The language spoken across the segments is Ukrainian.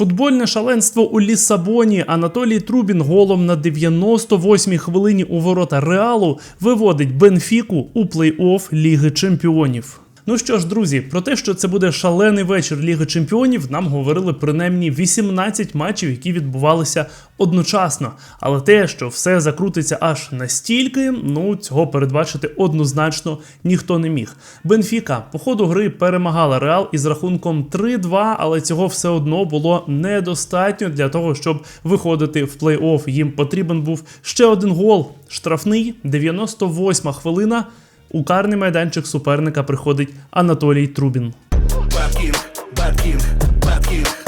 Футбольне шаленство у Лісабоні. Анатолій Трубін голом на 98-й хвилині у ворота Реалу виводить Бенфіку у плей-офф Ліги Чемпіонів. Ну що ж, друзі, про те, що це буде шалений вечір Ліги Чемпіонів, нам говорили принаймні 18 матчів, які відбувалися одночасно. Але те, що все закрутиться аж настільки, ну цього передбачити однозначно ніхто не міг. Бенфіка по ходу гри перемагала Реал із рахунком 3-2, але цього все одно було недостатньо для того, щоб виходити в плей-офф. Їм потрібен був ще один гол. Штрафний, 98 хвилина. У карний майданчик суперника приходить Анатолій Трубін. Bad King, Bad King, Bad King.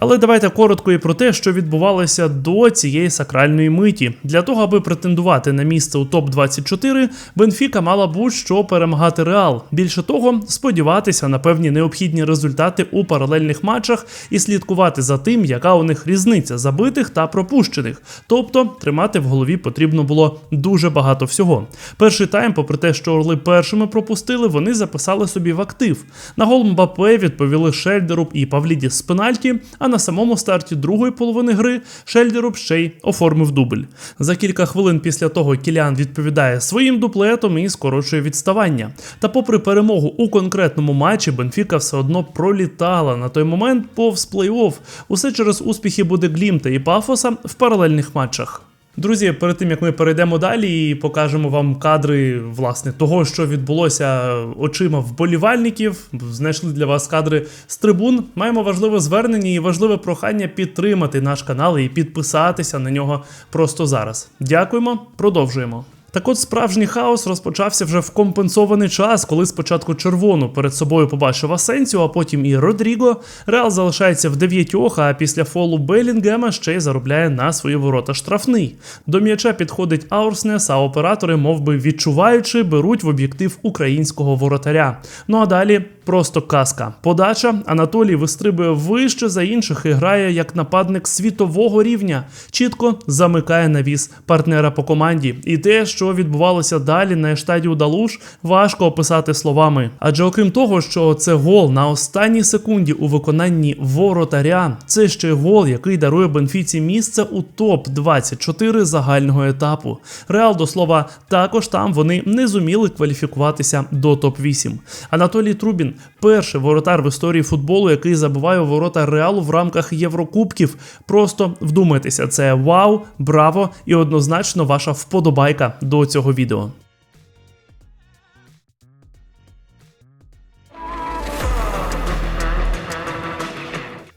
Але давайте коротко і про те, що відбувалося до цієї сакральної миті. Для того, аби претендувати на місце у топ 24 Бенфіка мала будь-що перемагати Реал. Більше того, сподіватися на певні необхідні результати у паралельних матчах і слідкувати за тим, яка у них різниця забитих та пропущених. Тобто тримати в голові потрібно було дуже багато всього. Перший тайм, попри те, що Орли першими пропустили, вони записали собі в актив. На гол Мбапе відповіли Шельдеруб і Павлідіс з пенальті. А на самому старті другої половини гри Шельдеруб ще й оформив дубль. За кілька хвилин після того Кіліан відповідає своїм дуплетом і скорочує відставання. Та, попри перемогу у конкретному матчі, Бенфіка все одно пролітала на той момент повз плей-офф. Усе через успіхи буде Глімта і Пафоса в паралельних матчах. Друзі, перед тим як ми перейдемо далі і покажемо вам кадри власне того, що відбулося очима вболівальників, знайшли для вас кадри з трибун. Маємо важливе звернення і важливе прохання підтримати наш канал і підписатися на нього просто зараз. Дякуємо, продовжуємо. Так от справжній хаос розпочався вже в компенсований час, коли спочатку червону перед собою побачив Асенсіо, а потім і Родріго. Реал залишається в дев'ятьох, а після фолу Белінгема ще й заробляє на свої ворота штрафний. До м'яча підходить Аурснес, а оператори, мов би відчуваючи, беруть в об'єктив українського воротаря. Ну а далі просто казка. Подача Анатолій вистрибує вище за інших і грає як нападник світового рівня. Чітко замикає навіс партнера по команді. І те, що відбувалося далі на ештаді Далуш, важко описати словами. Адже окрім того, що це гол на останній секунді у виконанні воротаря, це ще гол, який дарує Бенфіці місце у топ 24 загального етапу. Реал до слова, також там вони не зуміли кваліфікуватися до топ 8 Анатолій Трубін перший воротар в історії футболу, який забиває у ворота Реалу в рамках Єврокубків. Просто вдумайтеся, це вау, браво і однозначно ваша вподобайка до цього відео.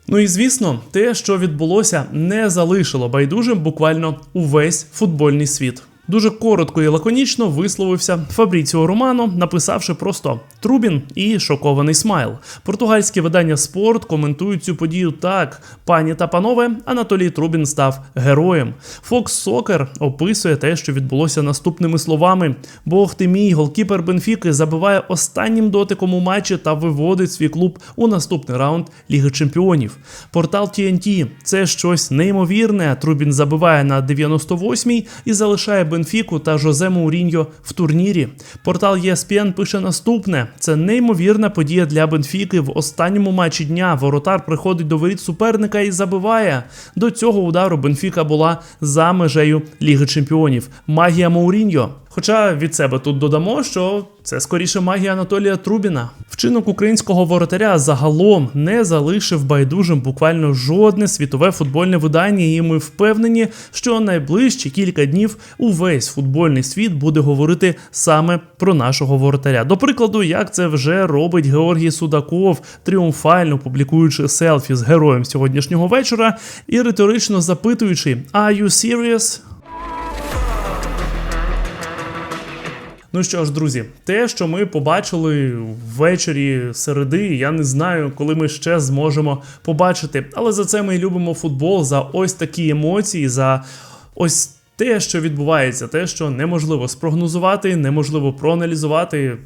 Ну і звісно, те, що відбулося, не залишило байдужим буквально увесь футбольний світ. Дуже коротко і лаконічно висловився Фабріціо Романо, написавши просто Трубін і шокований смайл. Португальське видання Спорт коментують цю подію так: пані та панове, Анатолій Трубін став героєм. Fox Soccer описує те, що відбулося наступними словами: Бог ти мій, голкіпер Бенфіки забиває останнім дотиком у матчі та виводить свій клуб у наступний раунд Ліги Чемпіонів. Портал TNT – це щось неймовірне. Трубін забиває на 98-й і залишає Бенфіку та Жозе Мауріньо в турнірі. Портал ESPN пише наступне: це неймовірна подія для Бенфіки. В останньому матчі дня воротар приходить до воріт суперника і забиває. До цього удару Бенфіка була за межею Ліги Чемпіонів. Магія Мауріньо. Хоча від себе тут додамо, що це скоріше магія Анатолія Трубіна. Вчинок українського воротаря загалом не залишив байдужим буквально жодне світове футбольне видання, і ми впевнені, що найближчі кілька днів увесь футбольний світ буде говорити саме про нашого воротаря. До прикладу, як це вже робить Георгій Судаков, тріумфально публікуючи селфі з героєм сьогоднішнього вечора і риторично запитуючи: «Are you serious?» Ну що ж, друзі, те, що ми побачили ввечері середи, я не знаю, коли ми ще зможемо побачити. Але за це ми любимо футбол, за ось такі емоції, за ось те, що відбувається, те, що неможливо спрогнозувати, неможливо проаналізувати.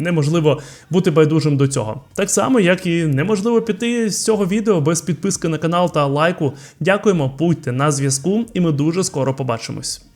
Неможливо бути байдужим до цього. Так само, як і неможливо піти з цього відео без підписки на канал та лайку. Дякуємо, будьте на зв'язку, і ми дуже скоро побачимось.